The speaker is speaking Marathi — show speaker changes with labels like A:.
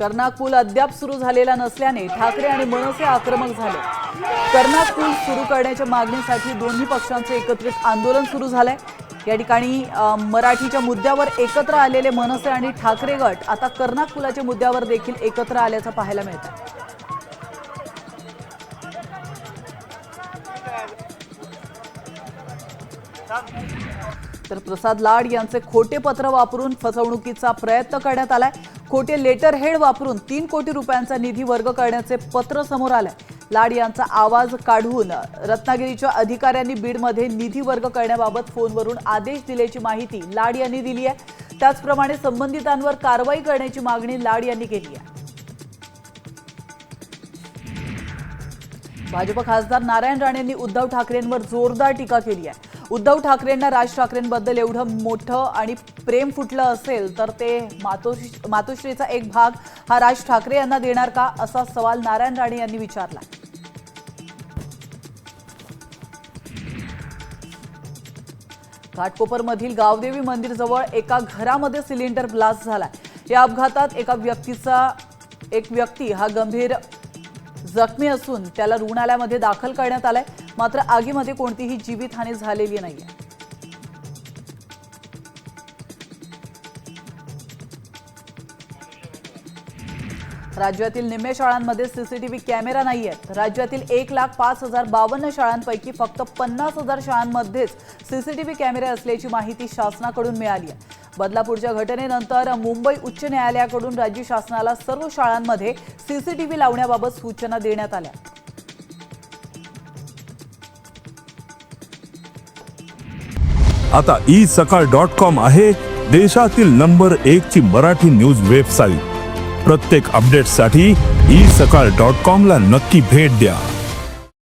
A: कर्नाक पूल अद्याप सुरू झालेला नसल्याने ठाकरे आणि मनसे आक्रमक झाले. कर्नाक पूल सुरू करण्याच्या मागणीसाठी दोन्ही पक्षांचे एकत्रित आंदोलन सुरू झालंय. या ठिकाणी मराठीच्या मुद्द्यावर एकत्र आलेले मनसे आणि ठाकरे गट आता कर्नाक पुलाच्या मुद्द्यावर देखील एकत्र आल्याचं पाहायला मिळतं तर प्रसाद लाड यांचे खोटे पत्र वापरून फसवणुकीचा प्रयत्न करण्यात आलाय. खोटे लेटर हेड वापरून तीन कोटी रुपयांचा निधी वर्ग करण्याचे पत्र समोर आलंय. लाड यांचा आवाज काढून रत्नागिरीच्या अधिकाऱ्यांनी बीडमध्ये निधी वर्ग करण्याबाबत फोनवरून आदेश दिल्याची माहिती लाड यांनी दिली आहे. त्याचप्रमाणे संबंधितांवर कारवाई करण्याची मागणी लाड यांनी केली आहे. भाजप खासदार नारायण राणेंनी उद्धव ठाकरेंवर जोरदार टीका केली आहे. उद्धव ठाकरेंना राज ठाकरेंबद्दल एवढं मोठं आणि प्रेम फुटलं असेल तर ते मातोश्री मातोश्रीचा एक भाग हा राज ठाकरे यांना देणार का असा सवाल नारायण राणे यांनी विचारला. घाटकोपरमधील गावदेवी मंदिरजवळ एका घरामध्ये सिलेंडर ब्लास्ट झालाय. या अपघातात एका व्यक्तीचा एक व्यक्ती हा गंभीर जखमी असून त्याला रुग्णालयामध्ये दाखल करण्यात आलंय. मात्र आगीमध्ये कोणतीही जीवितहानी झालेली नाहीये. राज्यातील निम्मे शाळांमध्ये सीसीटीव्ही कॅमेरा नाही आहेत राज्यातील एक लाख पाच हजार बावन्न शाळांपैकी फक्त पन्नास हजार शाळांमध्येच सीसीटीव्ही कॅमेरे असल्याची माहिती शासनाकडून मिळाली आहे बदलापूरच्या घटनेनंतर मुंबई उच्च न्यायालयाकडून राज्य शासनाला सर्व शाळांमध्ये सीसीटीव्ही लावण्याबाबत सूचना देण्यात आल्या.
B: आता ई सकाळ डॉट कॉम आहे देशातील नंबर एक ची मराठी न्यूज वेबसाईट. प्रत्येक अपडेटसाठी ई सकाळ डॉट कॉम ला नक्की भेट द्या.